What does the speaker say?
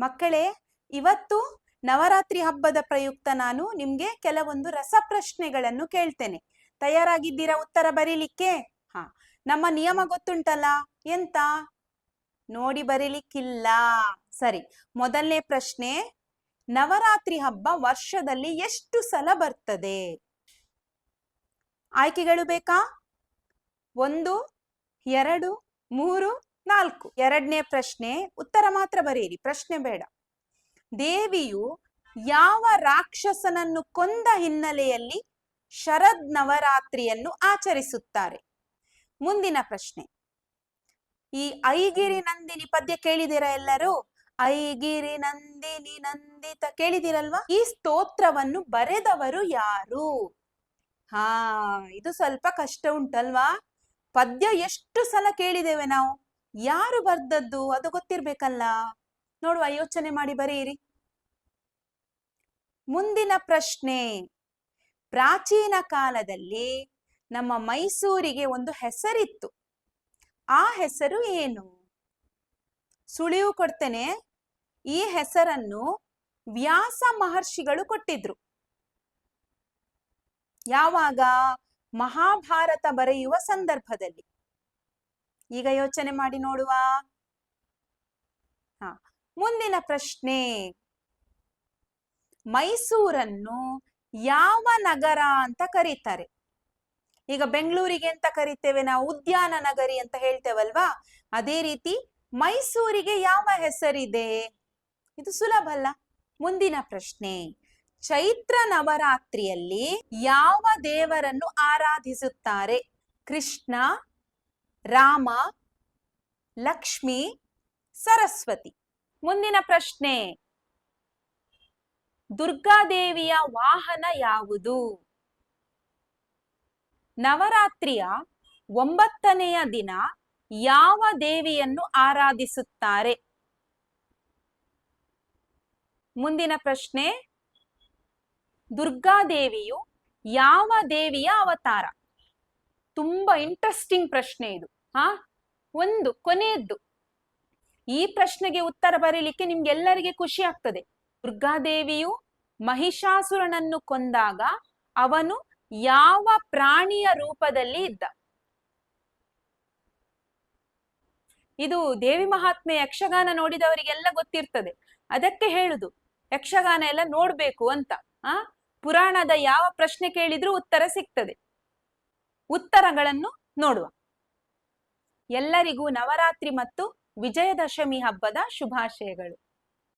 ಮಕ್ಕಳೇ, ಇವತ್ತು ನವರಾತ್ರಿ ಹಬ್ಬದ ಪ್ರಯುಕ್ತ ನಾನು ನಿಮ್ಗೆ ಕೆಲವೊಂದು ರಸಪ್ರಶ್ನೆಗಳನ್ನು ಕೇಳ್ತೇನೆ. ತಯಾರಾಗಿದ್ದೀರಾ ಉತ್ತರ ಬರೀಲಿಕ್ಕೆ? ಹಾ. ನಮ್ಮ ನಿಯಮ ಗೊತ್ತುಂಟಲ್ಲ, ಎಂತ? ನೋಡಿ ಬರೀಲಿಕ್ಕಿಲ್ಲ. ಸರಿ, ಮೊದಲನೇ ಪ್ರಶ್ನೆ. ನವರಾತ್ರಿ ಹಬ್ಬ ವರ್ಷದಲ್ಲಿ ಎಷ್ಟು ಸಲ ಬರ್ತದೆ? ಆಯ್ಕೆಗಳು ಬೇಕಾ? ಒಂದು, ಎರಡು, ಮೂರು ನಾಲ್ಕು. ಎರಡನೇ ಪ್ರಶ್ನೆ, ಉತ್ತರ ಮಾತ್ರ ಬರೆಯಿರಿ ಪ್ರಶ್ನೆ ಬೇಡ. ದೇವಿಯು ಯಾವ ರಾಕ್ಷಸನನ್ನು ಕೊಂದ ಹಿನ್ನೆಲೆಯಲ್ಲಿ ಶರದ್ ನವರಾತ್ರಿಯನ್ನು ಆಚರಿಸುತ್ತಾರೆ? ಮುಂದಿನ ಪ್ರಶ್ನೆ. ಈ ಐಗಿರಿ ನಂದಿನಿ ಪದ್ಯ ಕೇಳಿದಿರ ಎಲ್ಲರೂ? ಐಗಿರಿ ನಂದಿನಿ ನಂದಿತ ಕೇಳಿದಿರಲ್ವಾ ಈ ಸ್ತೋತ್ರವನ್ನು ಬರೆದವರು ಯಾರು? ಹಾ, ಇದು ಸ್ವಲ್ಪ ಕಷ್ಟ ಉಂಟಲ್ವಾ? ಪದ್ಯ ಎಷ್ಟು ಸಲ ಕೇಳಿದ್ದೇವೆ ನಾವು? ಯಾರು ಬರ್ದದ್ದು? ಅದು ಗೊತ್ತಿರ್ಬೇಕಲ್ಲ. ನೋಡುವ, ಯೋಚನೆ ಮಾಡಿ ಬರೆಯಿರಿ. ಮುಂದಿನ ಪ್ರಶ್ನೆ. ಪ್ರಾಚೀನ ಕಾಲದಲ್ಲಿ ನಮ್ಮ ಮೈಸೂರಿಗೆ ಒಂದು ಹೆಸರಿತ್ತು. ಆ ಹೆಸರು ಏನು? ಸುಳಿವು ಕೊಡ್ತೇನೆ. ಈ ಹೆಸರನ್ನು ವ್ಯಾಸ ಮಹರ್ಷಿಗಳು ಕೊಟ್ಟಿದ್ರು. ಯಾವಾಗ? ಮಹಾಭಾರತ ಬರೆಯುವ ಸಂದರ್ಭದಲ್ಲಿ. ಈಗ ಯೋಚನೆ ಮಾಡಿ ನೋಡುವ. ಹ, ಮುಂದಿನ ಪ್ರಶ್ನೆ. ಮೈಸೂರನ್ನು ಯಾವ ನಗರ ಅಂತ ಕರೀತಾರೆ. ಈಗ ಬೆಂಗಳೂರಿಗೆ ಅಂತ ಕರಿತೇವೆ ನಾವು? ಉದ್ಯಾನ ನಗರಿ ಅಂತ ಹೇಳ್ತೇವಲ್ವಾ? ಅದೇ ರೀತಿ ಮೈಸೂರಿಗೆ ಯಾವ ಹೆಸರಿದೆ? ಇದು ಸುಲಭ ಅಲ್ಲ. ಮುಂದಿನ ಪ್ರಶ್ನೆ. ಚೈತ್ರ ನವರಾತ್ರಿಯಲ್ಲಿ ಯಾವ ದೇವರನ್ನು ಆರಾಧಿಸುತ್ತಾರೆ? ಕೃಷ್ಣ ರಾಮ, ಲಕ್ಷ್ಮಿ, ಸರಸ್ವತಿ. ಮುಂದಿನ ಪ್ರಶ್ನೆ. ದುರ್ಗಾದೇವಿಯ ವಾಹನ ಯಾವುದು? ನವರಾತ್ರಿಯ ಒಂಬತ್ತನೆಯ ದಿನ ಯಾವ ದೇವಿಯನ್ನು ಆರಾಧಿಸುತ್ತಾರೆ? ಮುಂದಿನ ಪ್ರಶ್ನೆ. ದುರ್ಗಾದೇವಿಯು ಯಾವ ದೇವಿಯ ಅವತಾರ? ತುಂಬಾ ಇಂಟ್ರೆಸ್ಟಿಂಗ್ ಪ್ರಶ್ನೆ ಇದು. ಹಾ? ಒಂದು, ಕೊನೆಯದ್ದು. ಈ ಪ್ರಶ್ನೆಗೆ ಉತ್ತರ ಬರೀಲಿಕ್ಕೆ ನಿಮ್ಗೆಲ್ಲರಿಗೆ ಖುಷಿ ಆಗ್ತದೆ. ದುರ್ಗಾದೇವಿಯು ಮಹಿಷಾಸುರನನ್ನು ಕೊಂದಾಗ ಅವನು ಯಾವ ಪ್ರಾಣಿಯ ರೂಪದಲ್ಲಿ ಇದ್ದ? ಇದು ದೇವಿ ಮಹಾತ್ಮೆ ಯಕ್ಷಗಾನ ನೋಡಿದವರಿಗೆಲ್ಲ ಗೊತ್ತಿರ್ತದೆ. ಅದಕ್ಕೆ ಹೇಳುದು, ಯಕ್ಷಗಾನ ಎಲ್ಲ ನೋಡ್ಬೇಕು ಅಂತ. ಆ? ಪುರಾಣದ ಯಾವ ಪ್ರಶ್ನೆ ಕೇಳಿದ್ರೂ ಉತ್ತರ ಸಿಗ್ತದೆ. ಉತ್ತರಗಳನ್ನು ನೋಡುವ. ಎಲ್ಲರಿಗೂ ನವರಾತ್ರಿ ಮತ್ತು ವಿಜಯದಶಮಿ ಹಬ್ಬದ ಶುಭಾಶಯಗಳು.